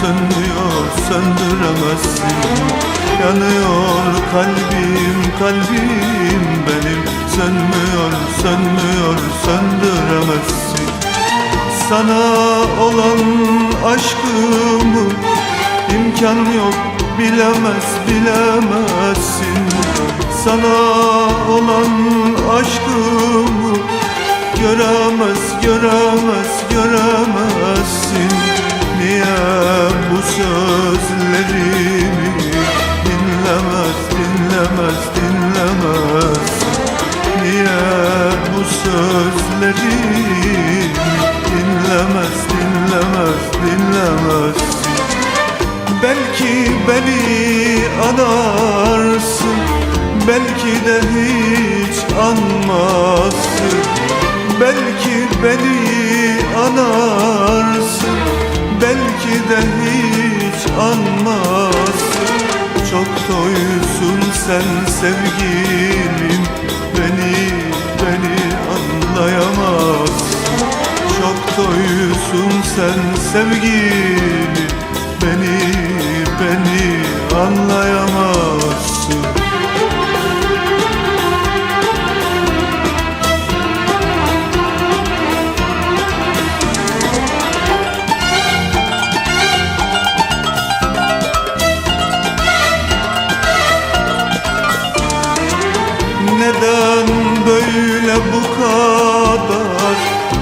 sönmüyor, söndüremezsin. Yanıyor kalbim, kalbim benim. Sönmüyor, sönmüyor, söndüremezsin. Sana olan aşkımı imkan yok bilemez, bilemezsin. Sana olan aşkımı göremez, göremez, göremezsin Belki beni anarsın Belki de hiç anmazsın. Belki beni anarsın Belki de hiç anmazsın. Çok doysun sen sevgilim Beni, beni anlayamazsın. Çok doysun sen sevgilim Beni, beni anlayamazsın. Neden böyle bu kadar?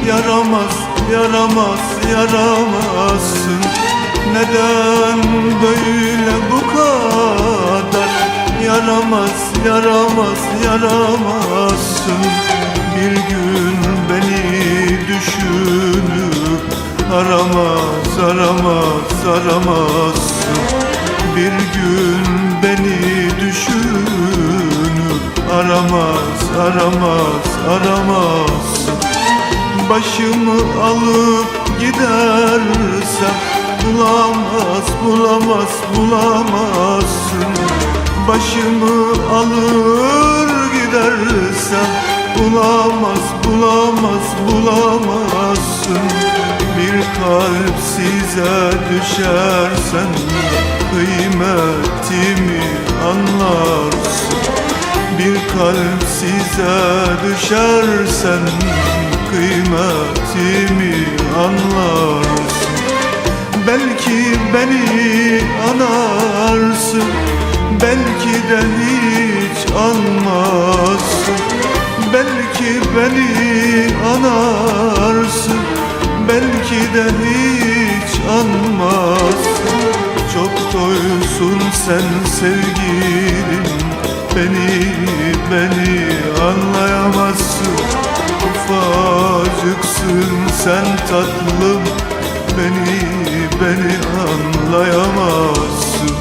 Yaramaz, yaramaz, yaramazsın Neden böyle bu kadar? Yaramaz, yaramaz, yaramazsın. Bir gün beni düşünüp Aramaz, aramaz, aramazsın. Bir gün beni düşünüp Aramaz, aramaz, aramazsın. Başımı alıp gidersem Bulamaz, bulamaz, bulamazsın. Başımı alır gidersem Bulamaz, bulamaz, bulamazsın. Bir kalp size düşersen Kıymetimi anlarsın. Bir kalp size düşersen kıymetimi anlarsın anarsın Belki de hiç anmazsın Belki beni anarsın Belki de hiç anmazsın Çok doysun sen sevgilim Beni, beni anlayamazsın. Ufacıksın sen tatlım Beni, beni anlayamazsın